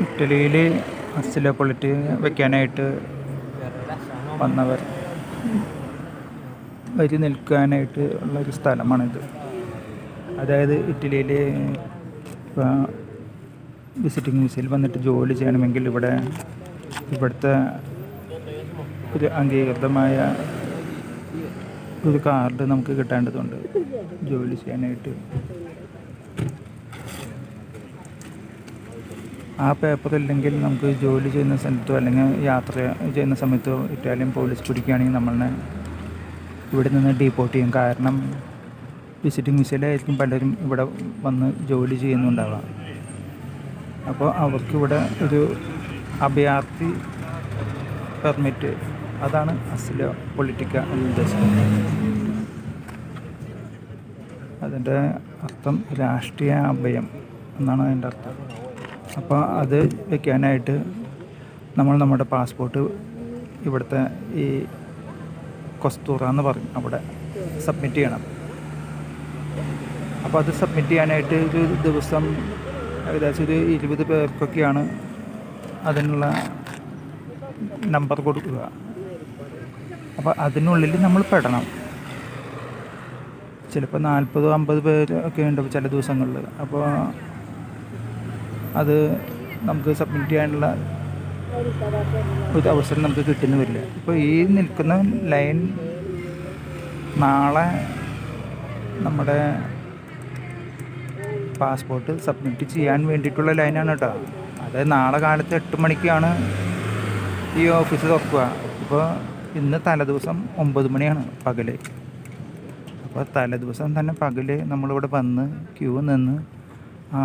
ഇറ്റലിയിൽ അസില പൊളിറ്റ് വെക്കാനായിട്ട് വന്നവർ വരി നിൽക്കാനായിട്ട് ഉള്ളൊരു സ്ഥലമാണിത്. അതായത് ഇറ്റലിയിൽ ഇപ്പോൾ വിസിറ്റിംഗ് വിസയിൽ വന്നിട്ട് ജോലി ചെയ്യണമെങ്കിൽ ഇവിടെ ഇവിടുത്തെ ഒരു അംഗീകൃതമായ ഒരു കാർഡ് നമുക്ക് കിട്ടേണ്ടതുണ്ട്. ജോലി ചെയ്യാനായിട്ട്. ആ പേപ്പർ ഇല്ലെങ്കിൽ നമുക്ക് ജോലി ചെയ്യുന്ന സ്ഥലത്തോ അല്ലെങ്കിൽ യാത്ര ചെയ്യുന്ന സമയത്തോ ഇറ്റാലിയൻ പോലീസ് പിടിക്കുകയാണെങ്കിൽ നമ്മളെ ഇവിടെ നിന്ന് ഡീപ്പോർട്ട് ചെയ്യും. കാരണം വിസിറ്റിംഗ് വിസയിലായിരിക്കും പലരും ഇവിടെ വന്ന് ജോലി ചെയ്യുന്നുണ്ടാവുക. അപ്പോൾ അവർക്കിവിടെ ഒരു അഭയാർത്ഥി പെർമിറ്റ് അതാണ് അസില പൊളിറ്റിക്ക എന്ന ഉദ്ദേശിക്കുന്നത്. അതിന്റെ അർത്ഥം രാഷ്ട്രീയ അഭയം എന്നാണ് അതിന്റെ അർത്ഥം. അപ്പോൾ അത് വെക്കാനായിട്ട് നമ്മൾ നമ്മുടെ പാസ്പോർട്ട് ഇവിടുത്തെ ഈ കൊസ്തൂറ എന്ന് പറയും അവിടെ സബ്മിറ്റ് ചെയ്യണം. അപ്പോൾ അത് സബ്മിറ്റ് ചെയ്യാനായിട്ട് ഒരു ദിവസം ഏകദേശം ഒരു ഇരുപത് പേർക്കൊക്കെയാണ് അതിനുള്ള നമ്പർ കൊടുക്കുക. അപ്പോൾ അതിനുള്ളിൽ നമ്മൾ പെടണം. ചിലപ്പോൾ നാൽപ്പതോ അമ്പത് പേര് ഒക്കെ ഉണ്ട് ചില ദിവസങ്ങളിൽ. അപ്പോൾ അത് നമുക്ക് സബ്മിറ്റ് ചെയ്യാനുള്ള ഒരു അവസരം നമുക്ക് കിട്ടുന്നു വരില്ല. ഇപ്പോൾ ഈ നിൽക്കുന്ന ലൈൻ നാളെ നമ്മുടെ പാസ്പോർട്ട് സബ്മിറ്റ് ചെയ്യാൻ വേണ്ടിയിട്ടുള്ള ലൈനാണ് കേട്ടോ. അതായത് നാളെ കാലത്ത് എട്ട് മണിക്കാണ് ഈ ഓഫീസ് തുറക്കുക. ഇപ്പോൾ ഇന്ന് തലേദിവസം ഒമ്പത് മണിയാണ് പകൽ. അപ്പോൾ തലേദിവസം തന്നെ പകൽ നമ്മളിവിടെ വന്ന് ക്യൂ നിന്ന് ആ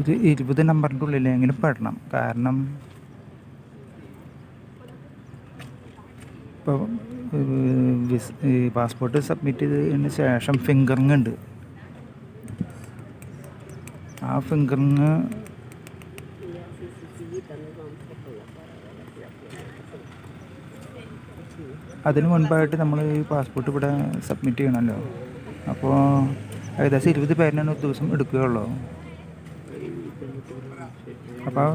ഒരു ഇരുപത് നമ്പറിന്റെ ഉള്ളിലെങ്കിലും പെടണം. കാരണം ഇപ്പോൾ പാസ്പോർട്ട് സബ്മിറ്റ് ചെയ്തതിന് ശേഷം ഫിംഗറിങ് ഉണ്ട്. ആ ഫിംഗറിങ് അതിന് മുൻപായിട്ട് നമ്മൾ ഈ പാസ്പോർട്ട് ഇവിടെ സബ്മിറ്റ് ചെയ്യണമല്ലോ. അപ്പോൾ ഏകദേശം ഇരുപത് പേരിനാണ് ഒരു ദിവസം എടുക്കുകയുള്ളൂ. അപ്പോൾ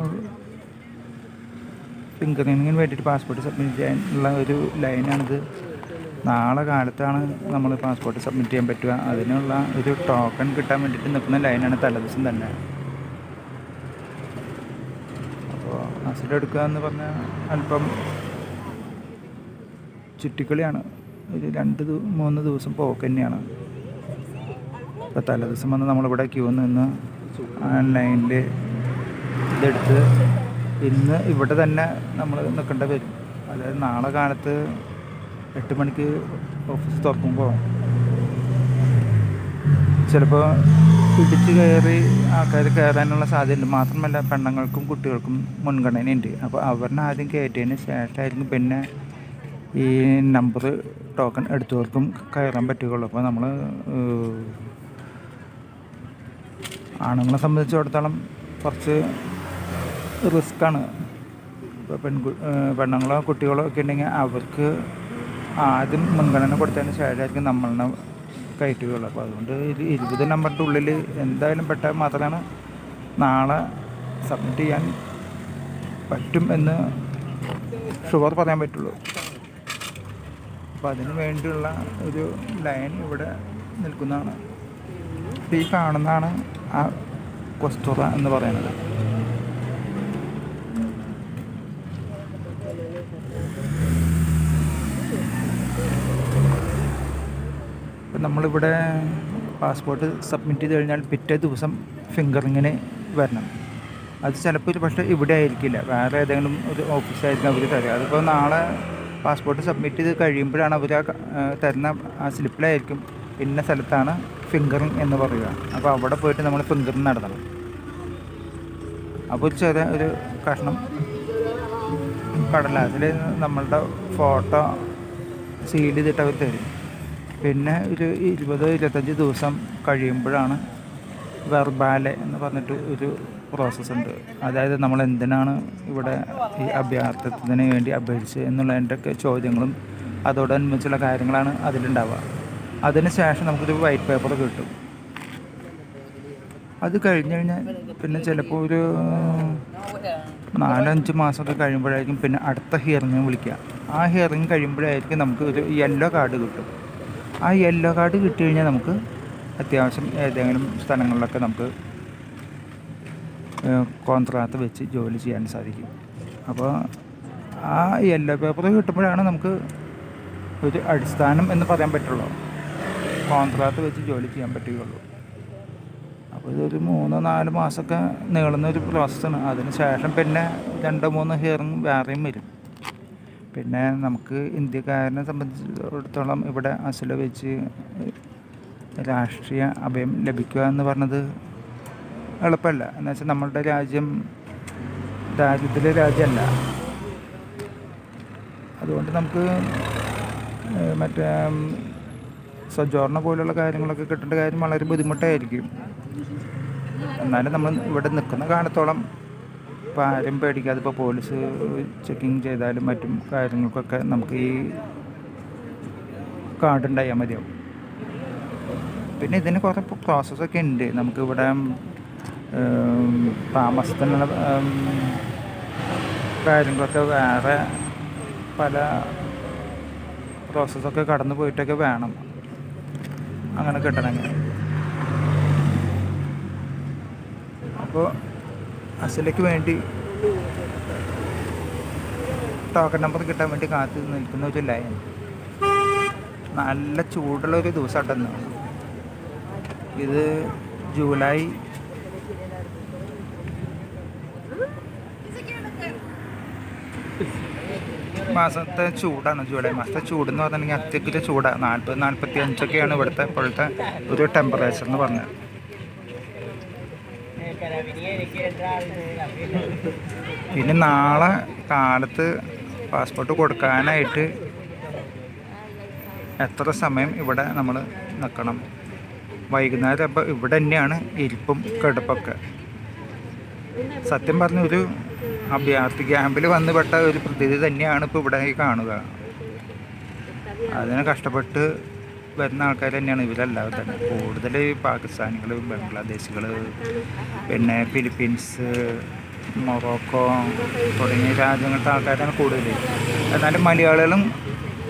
ഫിംഗറിങ്ങിന് വേണ്ടിയിട്ട് പാസ്പോർട്ട് സബ്മിറ്റ് ചെയ്യാനുള്ള ഒരു ലൈനാണിത് നാളെ കാലത്താണ് നമ്മൾ പാസ്പോർട്ട് സബ്മിറ്റ് ചെയ്യാൻ പറ്റുക. അതിനുള്ള ഒരു ടോക്കൺ കിട്ടാൻ വേണ്ടിയിട്ട് നിൽക്കുന്ന ലൈനാണ് തലേദിവസം തന്നെ. അപ്പോൾ അസിഡ് എടുക്കുക എന്ന് പറഞ്ഞാൽ അല്പം ചുറ്റിക്കളിയാണ്. ഒരു രണ്ട് മൂന്ന് ദിവസം പോക്ക് തന്നെയാണ്. അപ്പോൾ തലേദിവസം വന്ന് നമ്മളിവിടെ ക്യൂ നിന്ന് ഓൺലൈനിൽ ലൈനിൽ ഇതെടുത്ത് ഇന്ന് ഇവിടെ തന്നെ നമ്മൾ നിൽക്കേണ്ട വരും അതായത് നാളെ കാലത്ത് എട്ട് മണിക്ക് ഓഫീസ് തുറക്കുമ്പോൾ ചിലപ്പോൾ ഇടിച്ച് കയറി ആൾക്കാർ കയറാനുള്ള സാധ്യതയുണ്ട്. മാത്രമല്ല പെണ്ണുങ്ങൾക്കും കുട്ടികൾക്കും മുൻഗണനയുണ്ട്. അപ്പോൾ അവരിനെ ആദ്യം കയറ്റിയതിന് ശേഷമായിരിക്കും പിന്നെ ഈ നമ്പർ ടോക്കൺ എടുത്തവർക്കും കയറാൻ പറ്റുകയുള്ളൂ. അപ്പോൾ നമ്മൾ ആണുങ്ങളെ സംബന്ധിച്ചിടത്തോളം കുറച്ച് റിസ്ക്കാണ്. ഇപ്പോൾ പെൺകു പെണ്ണുങ്ങളോ കുട്ടികളോ ഒക്കെ ഉണ്ടെങ്കിൽ അവർക്ക് ആദ്യം മുൻഗണന കൊടുത്തതിന് ശേഷമായിരിക്കും നമ്മളെ കയറ്റുകയുള്ളൂ. അപ്പോൾ അതുകൊണ്ട് ഒരു ഇരുപത് നമ്പറിന്റെ ഉള്ളിൽ എന്തായാലും പെട്ടാൽ മാത്രമാണ് നാളെ സബ്മിറ്റ് ചെയ്യാൻ പറ്റും എന്ന് ഷുവർ പറയാൻ പറ്റുള്ളൂ. അപ്പോൾ അതിന് വേണ്ടിയുള്ള ഒരു ലൈൻ ഇവിടെ നിൽക്കുന്നതാണ്. ഈ കാണുന്നതാണ് ആ കൊസ്തുറ എന്ന് പറയുന്നത്. നമ്മളിവിടെ പാസ്പോർട്ട് സബ്മിറ്റ് ചെയ്ത് കഴിഞ്ഞാൽ പിറ്റേ ദിവസം ഫിംഗറിങ്ങിന് വരണം. അത് ചിലപ്പോൾ പക്ഷേ ഇവിടെ ആയിരിക്കില്ല. വേറെ ഏതെങ്കിലും ഒരു ഓഫീസായിരിക്കും അവർ തരിക അതിപ്പോൾ നാളെ പാസ്പോർട്ട് സബ്മിറ്റ് ചെയ്ത് കഴിയുമ്പോഴാണ് അവർ ആ തരുന്ന ആ സ്ലിപ്പിലായിരിക്കും. ഇന്ന സ്ഥലത്താണ് ഫിംഗറിങ് എന്ന് പറയുക. അപ്പോൾ അവിടെ പോയിട്ട് നമ്മൾ ഫിംഗറിങ് നടത്തണം. അപ്പോൾ ചെറിയ ഒരു കഷ്ണം കടലാസിൽ നമ്മളുടെ ഫോട്ടോ സീൽ ചെയ്തിട്ട് അവർ തരും. പിന്നെ ഒരു ഇരുപത് ഇരുപത്തഞ്ച് ദിവസം കഴിയുമ്പോഴാണ് വെർബാലെ എന്ന് പറഞ്ഞിട്ട് ഒരു പ്രോസസ്സ് ഉണ്ട്. അതായത് നമ്മൾ എന്തിനാണ് ഇവിടെ ഈ അഭ്യർത്ഥനത്തിന് വേണ്ടി അപേക്ഷിച്ചത് എന്നുള്ളതിന്റെയൊക്കെ ചോദ്യങ്ങളും അതോടനുബന്ധിച്ചുള്ള കാര്യങ്ങളാണ് അതിലുണ്ടാവുക. അതിന് ശേഷം നമുക്കൊരു വൈറ്റ് പേപ്പർ കിട്ടും. അത് കഴിഞ്ഞ് കഴിഞ്ഞാൽ പിന്നെ ചിലപ്പോൾ ഒരു നാലഞ്ച് മാസമൊക്കെ കഴിയുമ്പോഴായിരിക്കും പിന്നെ അടുത്ത ഹിയറിംഗ് വിളിക്കുക ആ ഹിയറിംഗ് കഴിയുമ്പോഴായിരിക്കും നമുക്ക് ഒരു യെല്ലോ കാർഡ് കിട്ടും. ആ യെല്ലോ കാർഡ് കിട്ടി കഴിഞ്ഞാൽ നമുക്ക് അത്യാവശ്യം ഏതെങ്കിലും സ്ഥലങ്ങളിലൊക്കെ നമുക്ക് കോൺട്രാക്ട് വെച്ച് ജോലി ചെയ്യാൻ സാധിക്കും. അപ്പോൾ ആ യെല്ലോ പേപ്പർ കിട്ടുമ്പോഴാണ് നമുക്ക് ഒരു അടിസ്ഥാനം എന്ന് പറയാൻ പറ്റുള്ളൂ. കോൺട്രാക്ട് വെച്ച് ജോലി ചെയ്യാൻ പറ്റുകയുള്ളൂ. അപ്പോൾ ഇതൊരു മൂന്നോ നാല് മാസമൊക്കെ നീളുന്ന ഒരു പ്രോസസ്സാണ് അതിന് ശേഷം പിന്നെ രണ്ടോ മൂന്നോ ഹിയറിങ് വേറെയും വരും. പിന്നെ നമുക്ക് ഇന്ത്യക്കാരനെ സംബന്ധിച്ചിടത്തോളം ഇവിടെ അസല വെച്ച് രാഷ്ട്രീയ അഭയം ലഭിക്കുക എന്ന് പറഞ്ഞത് എളുപ്പമല്ല. എന്ന് വെച്ചാൽ നമ്മളുടെ രാജ്യം ദാരിദ്ര്യ രാജ്യമല്ല. അതുകൊണ്ട് നമുക്ക് മറ്റേ സജോർണ പോലുള്ള കാര്യങ്ങളൊക്കെ കിട്ടേണ്ട കാര്യം വളരെ ബുദ്ധിമുട്ടായിരിക്കും. എന്നാലും നമ്മൾ ഇവിടെ നിൽക്കുന്ന കാലത്തോളം ഇപ്പോൾ ആരും പേടിക്കാതെ ഇപ്പോൾ പോലീസ് ചെക്കിങ് ചെയ്താലും മറ്റും കാര്യങ്ങൾക്കൊക്കെ നമുക്ക് ഈ കാർഡ് ഉണ്ടായാൽ മതിയാവും. പിന്നെ ഇതിന് കുറേ പ്രോസസ്സൊക്കെ ഉണ്ട്. നമുക്കിവിടെ താമസത്തിനുള്ള കാര്യങ്ങളൊക്കെ വേറെ പല പ്രോസസ്സൊക്കെ കടന്നു പോയിട്ടൊക്കെ വേണം. അങ്ങനെ കിട്ടണമെങ്കിൽ അപ്പോൾ അസലയ്ക്ക് വേണ്ടി ടോക്കൺ നമ്പർ കിട്ടാൻ വേണ്ടി കാത്തു നിൽക്കുന്ന ഒരു ലൈൻ നല്ല ചൂടുള്ള ഒരു ദിവസമാട്ടെന്ന് ഇത് ജൂലൈ മാസത്തെ ചൂടാണ് ജൂലൈ മാസത്തെ ചൂട് എന്ന് പറഞ്ഞിട്ടുണ്ടെങ്കിൽ അത്യക്കിലെ ചൂടാണ് നാൽപ്പത് നാൽപ്പത്തി അഞ്ചൊക്കെയാണ് ഇവിടുത്തെ ഇപ്പോഴത്തെ ഒരു ടെമ്പറേച്ചർ എന്ന് പറഞ്ഞത്. പിന്നെ നാളെ കാലത്ത് പാസ്പോർട്ട് കൊടുക്കാനായിട്ട് എത്ര സമയം ഇവിടെ നമ്മൾ നിൽക്കണം വൈകുന്നേരം അപ്പോൾ ഇവിടെ തന്നെയാണ് ഇരിപ്പും കിടപ്പൊക്കെ. സത്യം പറഞ്ഞ ഒരു അഭയാർത്ഥി ക്യാമ്പിൽ വന്നുപെട്ട ഒരു പ്രതിഥി തന്നെയാണ് ഇപ്പോൾ ഇവിടെ കാണുക. അതിനെ കഷ്ടപ്പെട്ട് വരുന്ന ആൾക്കാർ തന്നെയാണ് ഇവരെല്ലാവരും തന്നെ. കൂടുതൽ പാകിസ്ഥാനികൾ ബംഗ്ലാദേശികൾ പിന്നെ ഫിലിപ്പീൻസ് മൊറോക്കോ തുടങ്ങിയ രാജ്യങ്ങളുടെ ആൾക്കാരാണ് കൂടുതൽ എന്നാലും മലയാളികളും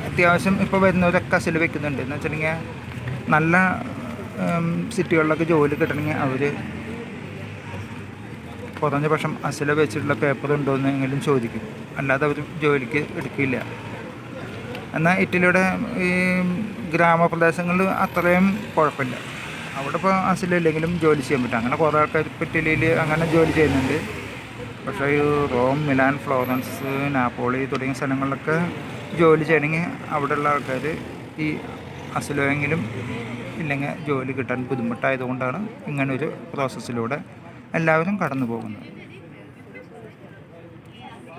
അത്യാവശ്യം ഇപ്പോൾ വരുന്നവരൊക്കെ അസിൽ വെക്കുന്നുണ്ട്. എന്ന് വെച്ചിട്ടുണ്ടെങ്കിൽ നല്ല സിറ്റികളിലൊക്കെ ജോലി കിട്ടണമെങ്കിൽ അവർ കുറഞ്ഞ പക്ഷം അസില വെച്ചിട്ടുള്ള പേപ്പർ ഉണ്ടോ എന്നെങ്കിലും ചോദിക്കും. അല്ലാതെ അവർ ജോലിക്ക് എടുക്കില്ല. എന്നാൽ ഇറ്റലിയുടെ ഈ ഗ്രാമപ്രദേശങ്ങളിൽ അത്രയും കുഴപ്പമില്ല. അവിടെ ഇപ്പോൾ അസിലില്ലെങ്കിലും ജോലി ചെയ്യാൻ പറ്റും. അങ്ങനെ കുറേ ആൾക്കാർ ഇപ്പോൾ ഇറ്റലിയിൽ അങ്ങനെ ജോലി ചെയ്യുന്നുണ്ട്. പക്ഷേ ഈ റോം മിലാൻ ഫ്ലോറൻസ് നാപ്പോളി തുടങ്ങിയ സ്ഥലങ്ങളിലൊക്കെ ജോലി ചെയ്യണമെങ്കിൽ അവിടെയുള്ള ആൾക്കാർ ഈ അസിലെങ്കിലും ഇല്ലെങ്കിൽ ജോലി കിട്ടാൻ ബുദ്ധിമുട്ടായതുകൊണ്ടാണ് ഇങ്ങനൊരു പ്രോസസ്സിലൂടെ എല്ലാവരും കടന്നു പോകുന്നത്